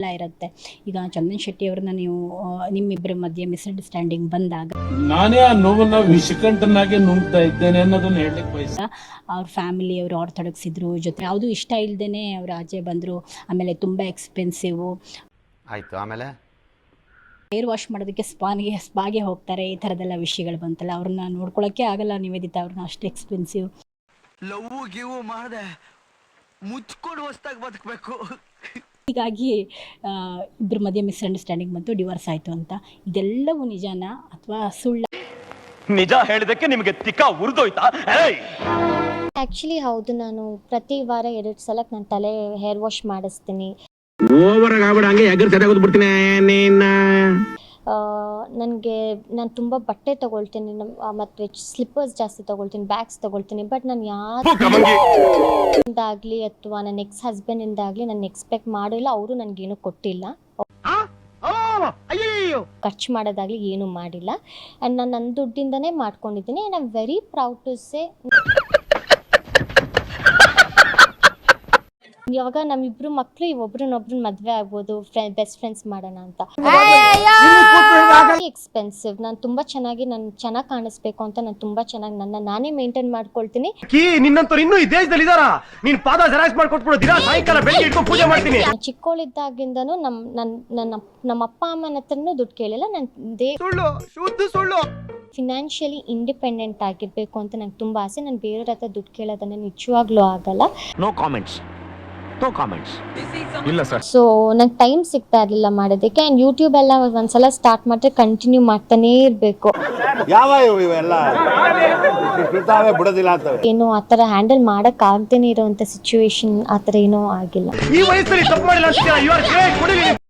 ಎಲ್ಲ ಇರುತ್ತೆ. ಈಗ ಚಂದನ್ ಶೆಟ್ಟಿ ಅವ್ರನ್ನ ನೀವು ನಿಮ್ಮಿಬ್ಬರ ಮಧ್ಯೆ ಮಿಸ್ಅಂಡರ್ಸ್ಟ್ಯಾಂಡಿಂಗ್ ಬಂದಾಗ ನಾನೇ ಆ ನೋವನ್ನ ವಿಷಕಂಠನಾಗೆ ನುಂಗ್ತಾ ಇದ್ದೇನೆ ಅನ್ನೋದನ್ನ ಹೇಳಲಿಕ್ಕೆ ಬಯಸ ಅವ್ರ ಫ್ಯಾಮಿಲಿ ಅವರು ಅವ್ರು ತೊಡಗಿಸಿದ್ರು ಜೊತೆ ಯಾವುದು ಇಷ್ಟ ಇಲ್ಲದೇ ಅವ್ರ ಆಚೆ ಬಂದರು ಆಮೇಲೆ ತುಂಬ ಎಕ್ಸ್ಪೆನ್ಸಿವ್ ಆಯ್ತು ಆಮೇಲೆ? ಏರ್ ವಾಶ್ ಮಾಡೋದಕ್ಕೆ ಸ್ಪಾನ್ಗೆ ಸ್ಪಾಗೆ ಹೋಗ್ತಾರೆ ಈ ಥರದ್ದೆಲ್ಲ ವಿಷಯಗಳು ಬಂತಲ್ಲ ಅವ್ರನ್ನ ನೋಡ್ಕೊಳ್ಳೋಕ್ಕೆ ಆಗಲ್ಲ ನಿವೇದಿತ ಅವ್ರನ್ನ ಅಷ್ಟು ಎಕ್ಸ್ಪೆನ್ಸಿವ್ ಲವ್ ಗಿವ್ ಮಾಡಿದೆ ಮುಚ್ಕೊಂಡು ಹೊಸ್ದಾಗಿ ಬದುಕಬೇಕು. ಹೀಗಾಗಿ ಆ, ಇಬ್ಬರ ಮಧ್ಯೆ ಮಿಸ್ಅಂಡರ್ಸ್ಟ್ಯಾಂಡಿಂಗ್ ಬಂತು ಡಿವೋರ್ಸ್ ಆಯಿತು ಅಂತ. ಇದೆಲ್ಲವೂ ನಿಜಾನ ಅಥವಾ ಸುಳ್ಳ? ನಿಜ ಹೇಳಿದಕ್ಕೆ ನಿಮಗೆ ತಿಕ್ಕ ಉರಿದೋಯ್ತಾ? ಆಕ್ಚುಲಿ ಆ್ಯಕ್ಚುಲಿ ಹೌದು. ನಾನು ಪ್ರತಿ ವಾರ ಎರಡು ಸಲ ನನ್ನ ತಲೆ ಹೇರ್ ವಾಶ್ ಮಾಡಿಸ್ತೀನಿ. ಓವರ್ ಆಗ್ಬಿಡ ಹಂಗೆ ಎಗರ್ ಸರಿಯಾಗಿ ಬಿಡ್ತೀನಿ ನಿನ್ನ. ನನಗೆ ನಾನು ತುಂಬ ಬಟ್ಟೆ ತಗೊಳ್ತೀನಿ ನಮ್ಮ ಮತ್ತು ಸ್ಲಿಪ್ಪರ್ಸ್ ಜಾಸ್ತಿ ತಗೊಳ್ತೀನಿ ಬ್ಯಾಗ್ಸ್ ತಗೊಳ್ತೀನಿ ಬಟ್ ನಾನು ಯಾರಿಂದಾಗಲಿ ಅಥವಾ ನನ್ನ ಎಕ್ಸ್ ಹಸ್ಬೆಂಡಿಂದಾಗಲಿ ನಾನು ಎಕ್ಸ್ಪೆಕ್ಟ್ ಮಾಡಿಲ್ಲ ಅವರು ನನಗೇನು ಕೊಟ್ಟಿಲ್ಲ. ಖರ್ಚು ಮಾಡೋದಾಗಲಿ ಏನೂ ಮಾಡಿಲ್ಲ. ಆ್ಯಂಡ್ ನಾನು ನನ್ನ ದುಡ್ಡಿಂದನೇ ಮಾಡ್ಕೊಂಡಿದ್ದೀನಿ and I very proud to say ಯಾವಾಗ ನಮ್ಮಿಬ್ರು ಮಕ್ಕಳು ಒಬ್ರನ್ನೊಬ್ರು ಮದ್ವೆ ಆಗ್ಬೋದು ಬೆಸ್ಟ್ ಫ್ರೆಂಡ್ಸ್ ಮಾಡೋಣ ಅಂತ. ಎಕ್ಸ್ಪೆನ್ಸಿವ್ ನಾನು ತುಂಬಾ ಚೆನ್ನಾಗಿ ನಾನು ಚೆನ್ನಾಗಿ ಕಾಣಿಸ್ಬೇಕು ಅಂತ ನಾನು ತುಂಬಾ ಚೆನ್ನಾಗಿ ನನ್ನ ನಾನೇ ಮೇಂಟೈನ್ ಮಾಡ್ಕೊಳ್ತೀನಿ. ಕೀ ನಿನ್ನಂತವ್ರು ಇನ್ನೂ ಈ ದೇಶದಲ್ಲಿ ಇದಾರ? ನೀನ್ ಪಾದ ಜೆರಾಕ್ಸ್ ಮಾಡ್ಕೊಟ್ಬಿಡು ದಿನ ಸಾಯಂಕಾಲ ಬೆಳಿಗ್ಗೆ ಇಟ್ಕೊಂಡು ಪೂಜೆ ಮಾಡ್ತೀನಿ. ನಾನು ಚಿಕ್ಕವಳಿದ್ದಾಗಿಂದನೂ ನಮ್ಮ ನನ್ನ ನನ್ನ ನಮ್ಮ ಅಪ್ಪ ಅಮ್ಮನ ಹತ್ರನೂ ದುಡ್ಡು ಕೇಳಿಲ್ಲ. ನಾನು ದೇ ಸುಳ್ಳು ಶುದ್ಧ ಸುಳ್ಳು. ಫಿನಾನ್ಷಿಯಲಿ ಇಂಡಿಪೆಂಡೆಂಟ್ ಆಗಿರ್ಬೇಕು ಅಂತ ನಂಗೆ ತುಂಬಾ ಆಸೆ. ನಾನು ಬೇರೆಯವ್ರ ಹತ್ರ ದುಡ್ಡು ಕೇಳೋದನ್ನ ನಿಜವಾಗ್ಲೂ ಆಗಲ್ಲ. ನೋ ಕಾಮೆಂಟ್ಸ್ ನೋ ಕಾಮೆಂಟ್ಸ್ ಇಲ್ಲ ಸರ್. ಸೊ ನಂಗೆ ಟೈಮ್ ಸಿಗ್ತಾ ಇರಲಿಲ್ಲ ಮಾಡೋದಕ್ಕೆ ಆ್ಯಂಡ್ ಯೂಟ್ಯೂಬ್ ಎಲ್ಲ ಒಂದ್ಸಲ ಸ್ಟಾರ್ಟ್ ಮಾಡಿದ್ರೆ ಕಂಟಿನ್ಯೂ ಮಾಡ್ತಾನೇ ಇರಬೇಕು. ಯಾವ ಇವು ಇವೆಲ್ಲ? ಬಿಡ್ತಾವೆ ಬಿಡೋದಿಲ್ಲ ಅಂತ. ಏನು ಆ ಥರ ಹ್ಯಾಂಡಲ್ ಮಾಡೋಕ್ಕಾಗ್ದೇ ಇರೋವಂಥ ಸಿಚುವೇಶನ್ ಆ ಥರ ಏನೋ ಆಗಿಲ್ಲ. ಈ ವಯಸ್ಸಲ್ಲಿ ತಪ್ಪು ಮಾಡಿಲ್ಲ ಅಷ್ಟೇ. You are great